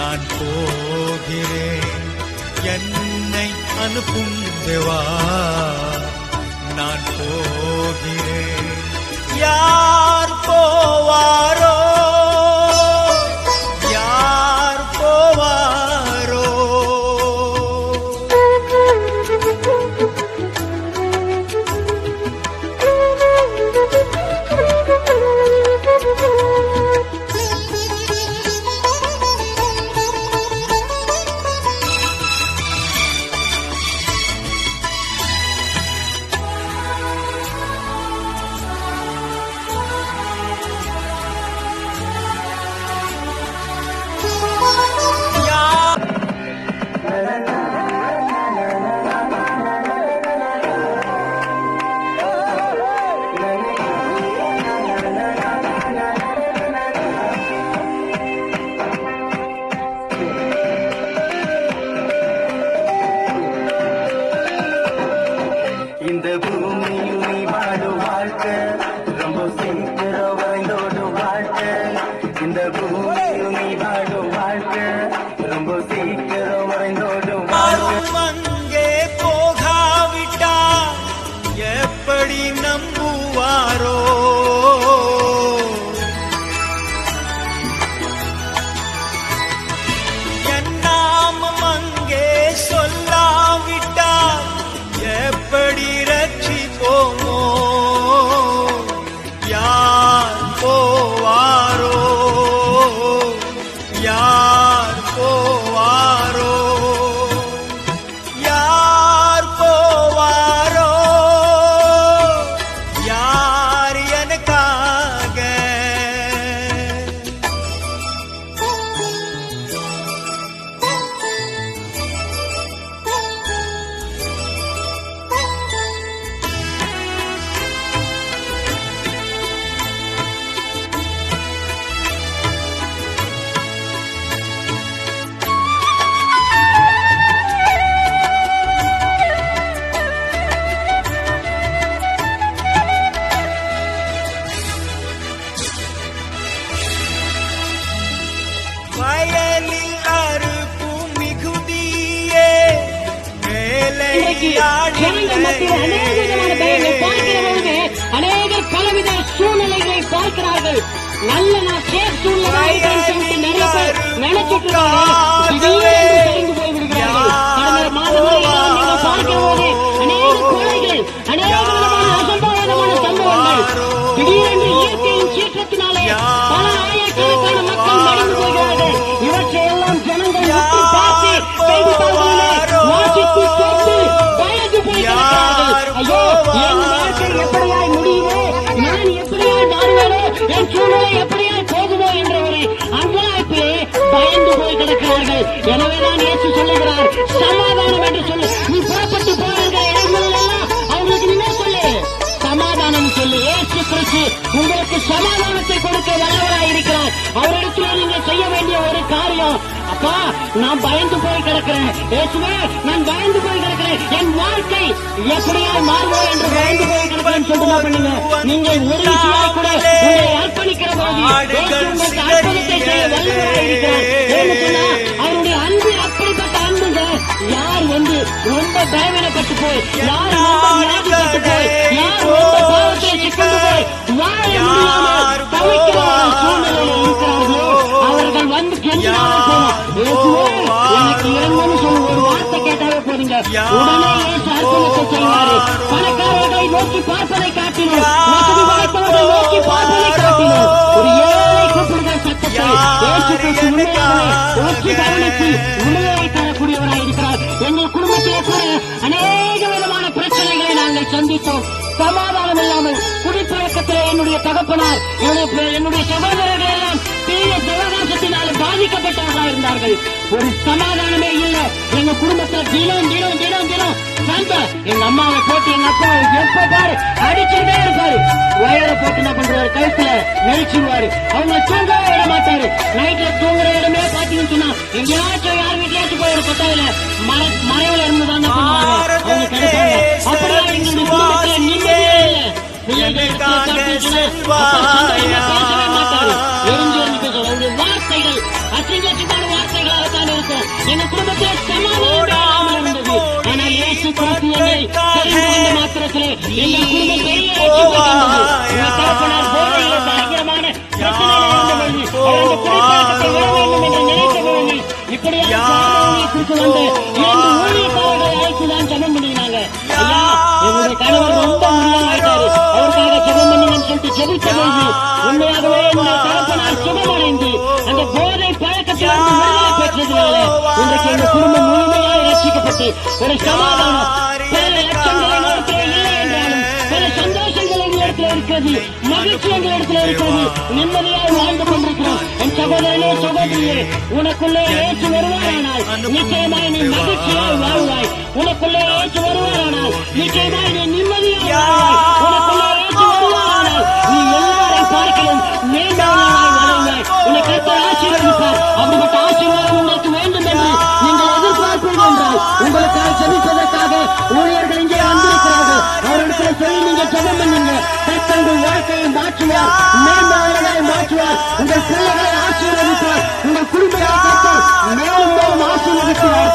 நான் போகிறேன். என்னை அனுப்பும் தேவா நான் போகிறேன். யார் போவாரோ ரொம்ப சீக்கிரம் அநேகர் பலவித சூழ்நிலைகளை பார்க்கிறார்கள். நல்ல நான் சொல்லிட்டு நிறைய பேர் நினைச்சிட்டு கிறிஸ்து உங்களுக்கு சமாதானத்தை கொடுக்க வல்லவராய் இருக்கிறார். அவரிடத்தில் நீங்க செய்ய வேண்டிய ஒரு காரியம் அப்பா நான் பயந்து போய் கிடக்கிறேன். ஏசுவே நான் பயந்து போய் கிடக்கிறேன். என் வாழ்க்கை எப்படியா மாறுவோம் என்று பயந்து போய் கிடக்கிறேன் சொல்லுங்க பண்ணுங்க. ஒரு விஷயம் கூட உங்களை அர்ப்பணிக்கிற போது உங்களுக்கு அர்ப்பணத்தை செய்ய வல்லவராய் இருக்கிறார். அவருடைய அன்பு யார் வந்து ரொம்ப ரொம்ப வியாதிப்பட்டு போய் யார் அவர்கள் வந்து எனக்கு இறங்குன்னு சொல்லி ஒரு வார்த்தை கேட்டாவே போதுங்க. உடனே அற்புதத்தை செய்வாரு. பணக்காரர்களை நோக்கி பார்ப்பதை காட்டினோம். வசதி படைத்தவர்களை நோக்கி பார்ப்பதை காட்டினோம். ஒரு ஏழை கூப்பிடுகிற சத்தத்தை இயேசு கிறிஸ்து உண்மையாகவே நோக்கி கவனித்து விடுதலை தரக்கூடியவராய் இருக்கிறார் எங்கள் அநேக விதமான பிரச்சனைகளை நாங்கள் சந்தித்தோம். சமாதானம் இல்லாமல் குடிப்பழக்கத்திலே என்னுடைய தகப்பனார் என்னுடைய சகோதரர்கள் எல்லாம் தீய சிவகாசத்தினால் பாதிக்கப்பட்டவர்களாக இருந்தார்கள். ஒரு சமாதானமே இல்லை. எங்க குடும்பத்தை தினம் தினம் தினம் தினம் சண்டை எங்க அம்மாவை போட்டு எங்க அப்பா எப்ப பாரு அடிச்சுட்டே இருப்பாரு. வயரை போட்டு என்ன பண்றாரு கழுத்துல நெரிச்சிருவாரு. அவங்க தூங்க விட மாட்டாரு. நைட்ல மட்டும்தான் எங்கேயாச்சும் யார் வீட்லயாச்சும் போய் ஒரு கொட்டாயில மர வார்த்தைகள் அசிங்கத்திற்கான வார்த்தைகளாக தான் வந்து இரண்டு ஊழியக்காரர்களை அழைத்து தான் ஜெபம் பண்ணினாங்க. ஐயா, என்னுடைய கணவர் ரொம்ப முடியாயிட்டாரு. அவருக்காக ஜெபம் பண்ணுங்கன்னு சொல்லிட்டு ஜெபித்த பொழுது, உண்மையாகவே என்னுடைய தகப்பனார் சுகமடைந்து, அந்த போதை பழக்கத்திலிருந்து விடுதலை பெற்றதுனால, இன்றைக்கு எங்க குடும்பம் முழுமையாக ரட்சிக்கப்பட்டு, ஒரு சமாதானம், இருக்கிறது, மகிழ்ச்சி என்ற இடத்துல இருக்கிறது, நிம்மதியாக வாழ்ந்து கொண்டிருக்கிறோம். என் சகோதரனே சகோதரியே உனக்குள்ளே ஏற்று வருவாரானால் நிச்சயமாய் நீ மகிழ்ச்சியாய் வாழ்வாய். உனக்குள்ளே ஏற்று வருவாரானால் நிச்சயமாய் நீ நிம்மதியாக வாழ்வாய். உனக்குள்ளே ஏற்று வருவாரானால் நீ எல்லாரை பார்க்கலாம் நீண்ட மாற்றுவார். மேம்பாடுகளை மாற்றுவார். உங்கள் பிள்ளைகளை ஆசீர்வதிப்பார். உங்கள் குடும்பத்தை மேலும் மேலும் ஆசீர்வதிக்கிறார்